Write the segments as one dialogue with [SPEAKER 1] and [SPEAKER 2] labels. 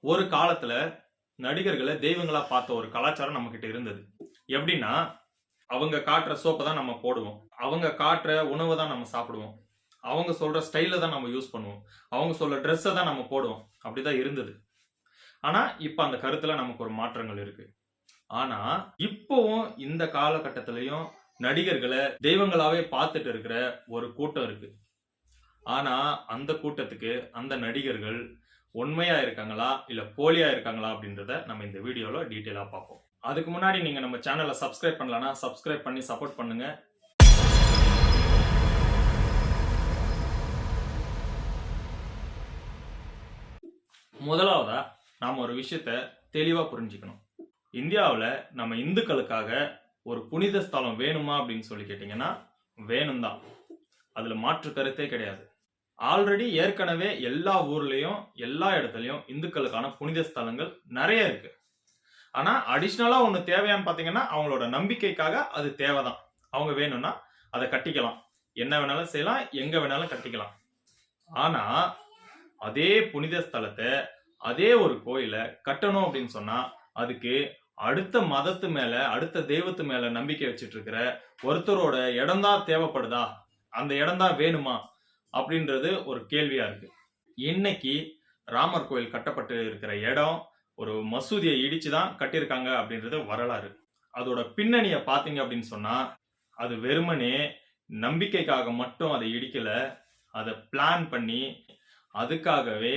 [SPEAKER 1] ஒரு காலத்துல நடிகர்களை தெய்வங்களா பார்த்த ஒரு கலாச்சாரம் நம்ம கிட்ட இருந்தது. எப்படின்னா அவங்க காட்டுற சோப்பை தான் நம்ம போடுவோம். அவங்க காட்டுற உணவை தான் நம்ம சாப்பிடுவோம். அவங்க சொல்ற ஸ்டைல தான் நம்ம யூஸ் பண்ணுவோம். அவங்க சொல்ற ட்ரெஸ்ஸை தான் நம்ம போடுவோம். அப்படிதான் இருந்தது. ஆனா இப்ப அந்த கருத்துல நமக்கு ஒரு மாற்றங்கள் இருக்கு. ஆனா இப்போவும் இந்த காலகட்டத்திலையும் நடிகர்களை தெய்வங்களாவே பார்த்துட்டு இருக்கிற ஒரு கூட்டம் இருக்கு. ஆனா அந்த கூட்டத்துக்கு அந்த நடிகர்கள் உண்மையா இருக்காங்களா இல்ல போலியா இருக்காங்களா அப்படின்றத நம்ம இந்த வீடியோல டீட்டெயிலா பார்ப்போம். அதுக்கு முன்னாடி நீங்க நம்ம சேனலை சப்ஸ்கிரைப் பண்ணலன்னா சப்ஸ்கிரைப் பண்ணி சப்போர்ட் பண்ணுங்க. முதலாவதா நாம ஒரு விஷயத்த தெளிவா புரிஞ்சுக்கணும். இந்தியாவில் நம்ம இந்துக்களுக்காக ஒரு புனித ஸ்தலம் வேணுமா அப்படின்னு சொல்லி கேட்டிங்கன்னா வேணும் தான் அதுல மாற்று கருத்தே கிடையாது. ஆல்ரெடி ஏற்கனவே எல்லா ஊர்லேயும் எல்லா இடத்துலையும் இந்துக்களுக்கான புனித ஸ்தலங்கள் நிறைய இருக்கு. ஆனா அடிஷ்னலா ஒன்று தேவையான்னு பாத்தீங்கன்னா அவங்களோட நம்பிக்கைக்காக அது தேவைதான். அவங்க வேணும்னா அதை கட்டிக்கலாம். என்ன வேணாலும் செய்யலாம் எங்க வேணாலும் கட்டிக்கலாம். ஆனா அதே புனித ஸ்தலத்தை அதே ஒரு கோயிலை கட்டணும் அப்படின்னு சொன்னா அதுக்கு அடுத்த மதத்து மேல அடுத்த தெய்வத்து மேல நம்பிக்கை வச்சுட்டு இருக்கிற ஒருத்தரோட இடம்தான் தேவைப்படுதா? அந்த இடம்தான் வேணுமா? அப்படின்றது ஒரு கேள்வியா இருக்கு. இன்னைக்கு ராமர் கோயில் கட்டப்பட்டு இருக்கிற இடம் ஒரு மசூதியை இடிச்சு தான் கட்டியிருக்காங்க அப்படின்றது வரலாறு. அதோட பின்னணியை பார்த்தீங்க அப்படின்னு சொன்னா அது வெறுமனே நம்பிக்கைக்காக மட்டும் அதை இடிக்கல. அதை பிளான் பண்ணி அதுக்காகவே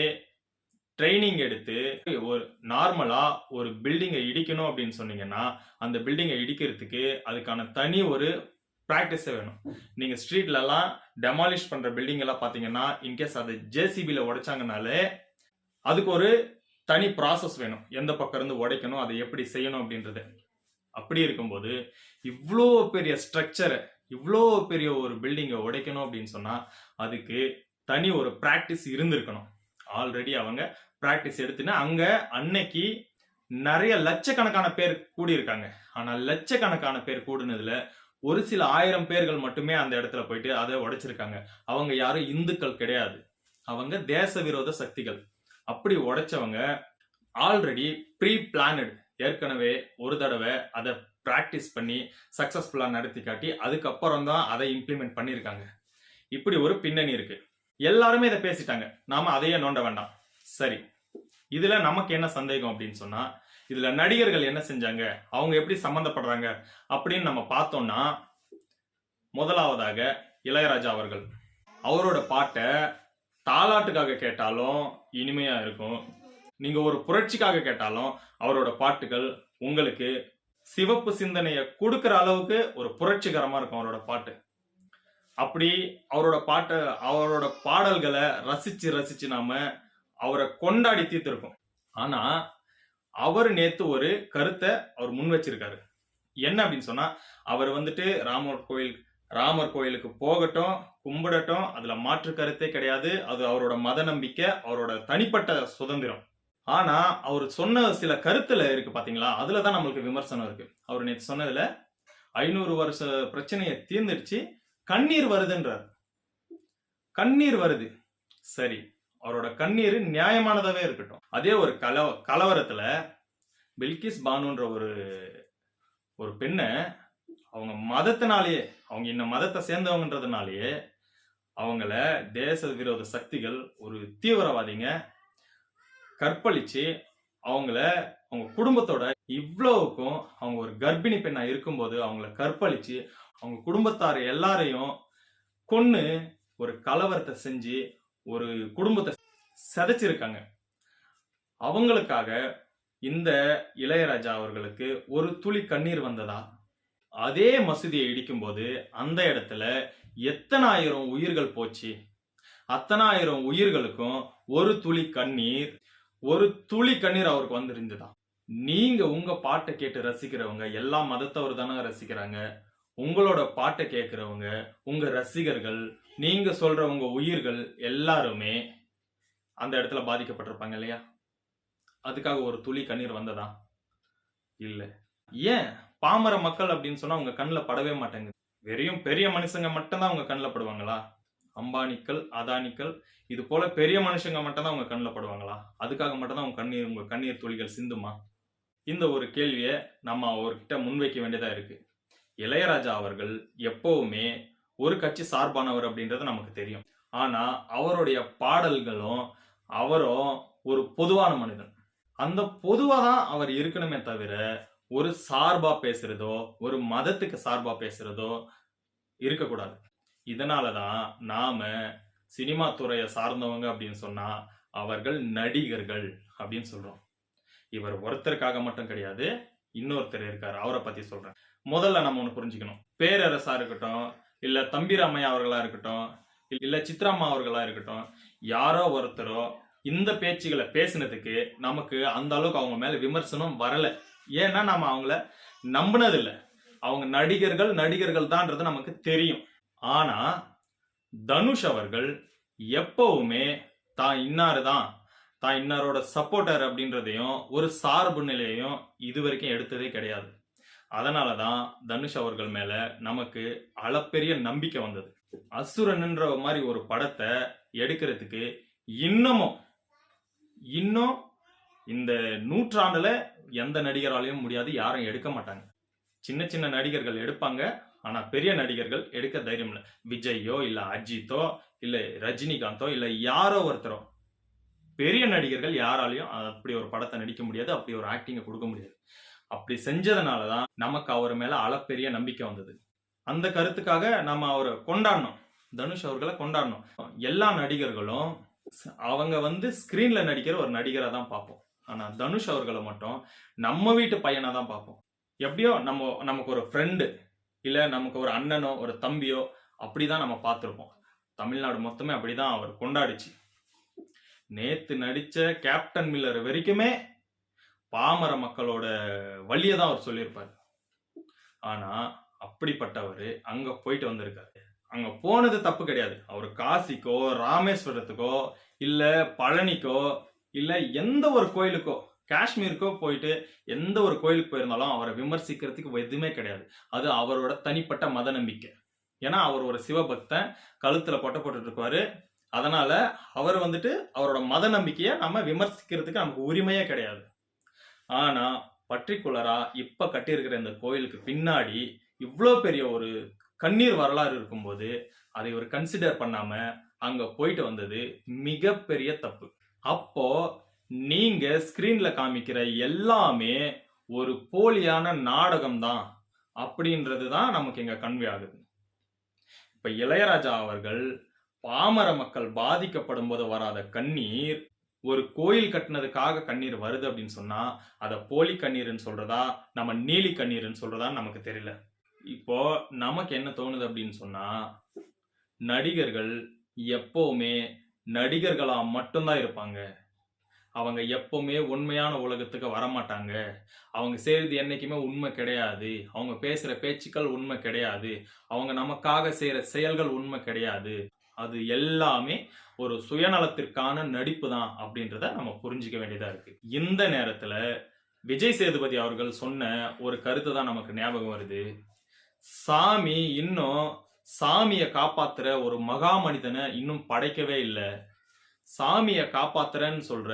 [SPEAKER 1] ட்ரைனிங் எடுத்து ஒரு நார்மலாக ஒரு பில்டிங்கை இடிக்கணும் அப்படின்னு சொன்னீங்கன்னா அந்த பில்டிங்கை இடிக்கிறதுக்கு அதுக்கான தனி ஒரு ப்ராக்டிஸே வேணும். நீங்கள் ஸ்ட்ரீட்லலாம் டெமாலிஷ் பண்ணுற பில்டிங் எல்லாம் இன்கேஸ் அதை ஜேசிபியில் உடைச்சாங்கனாலே அதுக்கு ஒரு தனி ப்ராசஸ் வேணும். எந்த பக்கம் இருந்து உடைக்கணும் அதை எப்படி செய்யணும் அப்படின்றது. அப்படி இருக்கும்போது இவ்வளோ பெரிய ஸ்ட்ரக்சரை இவ்வளோ பெரிய ஒரு பில்டிங்கை உடைக்கணும் அப்படின்னு சொன்னால் அதுக்கு தனி ஒரு ப்ராக்டிஸ் இருந்திருக்கணும். ஆல்ரெடி அவங்க ப்ராக்டிஸ் எடுத்துன்னு அங்கே அன்னைக்கு நிறைய லட்சக்கணக்கான பேர் கூடியிருக்காங்க. ஆனால் லட்சக்கணக்கான பேர் கூடுனதுல ஒரு சில ஆயிரம் பேர்கள் மட்டுமே அந்த இடத்துல போயிட்டு அதை உடைச்சிருக்காங்க. அவங்க யாரும் இந்துக்கள் கிடையாது. அவங்க தேச விரோத சக்திகள். அப்படி உடைச்சவங்க ஆல்ரெடி ப்ரீ பிளானட் ஏற்கனவே ஒரு தடவை அதை ப்ராக்டிஸ் பண்ணி சக்ஸஸ்ஃபுல்லாக நடத்தி காட்டி அதுக்கப்புறம் தான் அதை இம்ப்ளிமெண்ட் பண்ணியிருக்காங்க. இப்படி ஒரு பின்னணி இருக்கு. எல்லாருமே இதை பேசிட்டாங்க. நாம அதையே நோண்ட வேண்டாம். சரி. இதுல நமக்கு என்ன சந்தேகம் அப்படின்னு சொன்னா இதுல நடிகர்கள் என்ன செஞ்சாங்க? அவங்க எப்படி சம்மந்தப்படுறாங்க? அப்படின்னு நம்ம பார்த்தோம்னா முதலாவதாக இளையராஜா அவர்கள். அவரோட பாட்டை தாலாட்டுக்காக கேட்டாலும் இனிமையா இருக்கும். நீங்க ஒரு புரட்சிக்காக கேட்டாலும் அவரோட பாட்டுகள் உங்களுக்கு சிவப்பு சிந்தனையை கொடுக்குற அளவுக்கு ஒரு புரட்சிகரமா இருக்கும் அவரோட பாட்டு. அப்படி அவரோட பாட்டை அவரோட பாடல்களை ரசிச்சு ரசிச்சு நாம அவரை கொண்டாடி தீர்த்திருக்கோம். ஆனா அவர் நேத்து ஒரு கருத்தை அவர் முன் வச்சிருக்காரு. என்ன அப்படின்னு சொன்னா அவர் வந்துட்டு ராமர் கோயில் ராமர் கோயிலுக்கு போகட்டும் கும்பிடட்டும் அதுல மாற்று கருத்தே கிடையாது. அது அவரோட மத நம்பிக்கை அவரோட தனிப்பட்ட சுதந்திரம். ஆனா அவர் சொன்ன சில கருத்துல இருக்கு பாத்தீங்களா? அதுலதான் நம்மளுக்கு விமர்சனம் இருக்கு. அவர் நேற்று சொன்னதுல ஐநூறு வருஷ பிரச்சனையை தீர்ந்துடுச்சு கண்ணீர் வருதுன்றார். கண்ணீர் வருது. சரி அவரோட கண்ணீர் நியாயமானதாகவே இருக்கட்டும். அதே ஒரு கலவ கலவரத்தில் பில்கிஸ் பானுன்ற ஒரு ஒரு பெண்ணை அவங்க மதத்தினாலேயே அவங்க இந்த மதத்தை சேர்ந்தவங்கன்றதுனாலேயே அவங்கள தேச விரோத சக்திகள் ஒரு தீவிரவாதிங்க கற்பழிச்சு அவங்கள அவங்க குடும்பத்தோட இவ்வளவுக்கும் அவங்க ஒரு கர்ப்பிணி பெண்ணா இருக்கும்போது அவங்கள கற்பழிச்சு அவங்க குடும்பத்தார் எல்லாரையும் கொன்று ஒரு கலவரத்தை செஞ்சு ஒரு குடும்பத்தை சிதைச்சிருக்காங்க. அவங்களுக்காக இந்த இளையராஜா அவர்களுக்கு ஒரு துளி கண்ணீர் வந்ததா? அதே மசூதியை இடிக்கும்போது அந்த இடத்துல எத்தனாயிரம் உயிர்கள் போச்சு? அத்தனாயிரம் உயிர்களுக்கும் ஒரு துளி கண்ணீர் ஒரு துளி கண்ணீர் அவருக்கு வந்திருந்ததா? நீங்க உங்க பாட்டை கேட்டு ரசிக்கிறவங்க எல்லா மதத்தவர் தானே ரசிக்கிறாங்க. உங்களோட பாட்டை கேட்கிறவங்க உங்க ரசிகர்கள் நீங்க சொல்ற உங்க உயிர்கள் எல்லாருமே அந்த இடத்துல பாதிக்கப்பட்டிருப்பாங்க இல்லையா? அதுக்காக ஒரு துளி கண்ணீர் வந்ததா? இல்லை. ஏன்? பாமர மக்கள் அப்படின்னு சொன்னா உங்க கண்ணில் படவே மாட்டேங்குது. வெறியும் பெரிய மனுஷங்க மட்டும்தான் உங்க கண்ணில் படுவாங்களா? அம்பானிக்கள் அதானிக்கள் இது போல பெரிய மனுஷங்க மட்டும்தான் அவங்க உங்க கண்ணில் படுவாங்களா? அதுக்காக மட்டும்தான் உங்க கண்ணீர் உங்க கண்ணீர் துளிகள் சிந்துமா? இந்த ஒரு கேள்வியை நம்ம அவர்கிட்ட முன்வைக்க வேண்டியதா இருக்கு. இளையராஜா அவர்கள் எப்பவுமே ஒரு கட்சி சார்பானவர் அப்படின்றது நமக்கு தெரியும். ஆனா அவருடைய பாடல்களும் அவரும் ஒரு பொதுவான மனிதன். அந்த பொதுவாக தான் அவர் இருக்கணுமே தவிர ஒரு சார்பா பேசுறதோ ஒரு மதத்துக்கு சார்பா பேசுறதோ இருக்கக்கூடாது. இதனால தான் நாம சினிமா துறையை சார்ந்தவங்க அப்படின்னு சொன்னா அவர்கள் நடிகர்கள் அப்படின்னு சொல்றோம். இவர் ஒருத்தருக்காக மட்டும் கிடையாது இன்னொருத்தர் இருக்காரு. அவரை பத்தி சொல்றேன். முதல்ல நம்ம ஒன்று புரிஞ்சுக்கணும். பேரரசா இருக்கட்டும் இல்லை தம்பிராமையா அவர்களாக இருக்கட்டும் இல்லை சித்ராமா அவர்களாக இருக்கட்டும் யாரோ ஒருத்தரோ இந்த பேச்சுகளை பேசினதுக்கு நமக்கு அந்த அளவுக்கு அவங்க மேலே விமர்சனம் வரலை. ஏன்னா நம்ம அவங்கள நம்பினதில்லை. அவங்க நடிகர்கள் நடிகர்கள் தான்ன்றது நமக்கு தெரியும். ஆனால் தனுஷ் அவர்கள் எப்பவுமே தான் இன்னாரு தான் தான் இன்னாரோட சப்போர்ட்டர் அப்படின்றதையும் ஒரு சார்பு நிலையையும் இது வரைக்கும் எடுத்ததே கிடையாது. அதனால தான் தனுஷ் அவர்கள் மேல நமக்கு அளப்பெரிய நம்பிக்கை வந்தது. அசுரன்ன்ற மாதிரி ஒரு படத்தை எடுக்கிறதுக்கு இன்னமும் இன்னும் இந்த நூற்றாண்டுல எந்த நடிகராலையும் முடியாது யாரும் எடுக்க மாட்டாங்க. சின்ன சின்ன நடிகர்கள் எடுப்பாங்க ஆனா பெரிய நடிகர்கள் எடுக்க தைரியம் இல்லை. விஜய்யோ இல்ல அஜித்தோ இல்ல ரஜினிகாந்தோ இல்ல யாரோ ஒருத்தரோ. பெரிய நடிகர்கள் யாராலையும் அப்படி ஒரு படத்தை நடிக்க முடியாது அப்படி ஒரு ஆக்டிங்கை கொடுக்க முடியாது. அப்படி செஞ்சதுனால தான் நமக்கு அவர் மேலே அளப்பெரிய நம்பிக்கை வந்தது. அந்த கருத்துக்காக நம்ம அவரை கொண்டாடணும். தனுஷ் அவர்களை கொண்டாடணும். எல்லா நடிகர்களும் அவங்க வந்து ஸ்க்ரீனில் நடிக்கிற ஒரு நடிகரை தான் பார்ப்போம். ஆனா தனுஷ் அவர்களை மட்டும் நம்ம வீட்டு பையனை தான் பார்ப்போம். எப்படியோ நம்ம நமக்கு ஒரு ஃப்ரெண்டு இல்ல நமக்கு ஒரு அண்ணனோ ஒரு தம்பியோ அப்படிதான் நம்ம பார்த்துருப்போம். தமிழ்நாடு மொத்தமே அப்படிதான் அவர் கொண்டாடிச்சு. நேத்து நடிச்ச கேப்டன் மில்லர் வரைக்குமே பாமர மக்களோட வழியை தான் அவர் சொல்லியிருப்பார். ஆனால் அப்படிப்பட்டவர் அங்கே போயிட்டு வந்திருக்காரு. அங்கே போனது தப்பு கிடையாது. அவர் காசிக்கோ ராமேஸ்வரத்துக்கோ இல்லை பழனிக்கோ இல்லை எந்த ஒரு கோயிலுக்கோ காஷ்மீருக்கோ போயிட்டு எந்த ஒரு கோயிலுக்கு போயிருந்தாலும் அவரை விமர்சிக்கிறதுக்கு எதுவுமே கிடையாது. அது அவரோட தனிப்பட்ட மத நம்பிக்கை. ஏன்னா அவர் ஒரு சிவபக்தன் கழுத்தில் கொட்டை போட்டுட்டு இருப்பாரு. அதனால அவர் வந்துட்டு அவரோட மத நம்பிக்கையை நம்ம விமர்சிக்கிறதுக்கு நமக்கு உரிமையே கிடையாது. ஆனா பர்டிகுலரா இப்ப கட்டியிருக்கிற இந்த கோயிலுக்கு பின்னாடி இவ்வளோ பெரிய ஒரு கண்ணீர் வரலாறு இருக்கும்போது அதை ஒரு கன்சிடர் பண்ணாம அங்க போயிட்டு வந்தது மிகப்பெரிய தப்பு. அப்போ நீங்க ஸ்கிரீன்ல காமிக்கிற எல்லாமே ஒரு போலியான நாடகம் தான் அப்படின்றது தான் நமக்கு இங்க கன்வே ஆகுது. இப்ப இளையராஜா அவர்கள் பாமர மக்கள் பாதிக்கப்படும் போது வராத கண்ணீர் ஒரு கோயில் கட்டினதுக்காக கண்ணீர் வருது அப்படின்னு சொன்னா அதை போலி கண்ணீர்னு சொல்றதா நம்ம நீலி கண்ணீர்னு சொல்றதா நமக்கு தெரியல. இப்போ நமக்கு என்ன தோணுது அப்படின்னு சொன்னா நடிகர்கள் எப்பவுமே நடிகர்களா மட்டும்தான் இருப்பாங்க. அவங்க எப்பவுமே உண்மையான உலகத்துக்கு வரமாட்டாங்க. அவங்க செய்யறது என்னைக்குமே உண்மை கிடையாது. அவங்க பேசுற பேச்சுக்கள் உண்மை கிடையாது. அவங்க நமக்காக செய்யற செயல்கள் உண்மை கிடையாது. அது எல்லாமே ஒரு சுயநலத்திற்கான நடிப்பு தான் அப்படின்றத நம்ம புரிஞ்சுக்க வேண்டியதா இருக்கு. இந்த நேரத்துல விஜய் சேதுபதி அவர்கள் சொன்ன ஒரு கருத்து தான் நமக்கு ஞாபகம் வருது. சாமி இன்னும் சாமியை காப்பாத்துற ஒரு மகா மனிதனை இன்னும் படைக்கவே இல்லை. சாமியை காப்பாத்துறேன்னு சொல்ற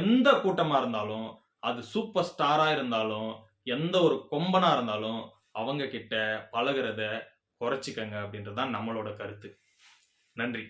[SPEAKER 1] எந்த கூட்டமா இருந்தாலும் அது சூப்பர் ஸ்டாரா இருந்தாலும் எந்த ஒரு கொம்பனா இருந்தாலும் அவங்க கிட்ட பழகிறத குறைச்சிக்கங்க அப்படின்றது தான் நம்மளோட கருத்து. நன்றி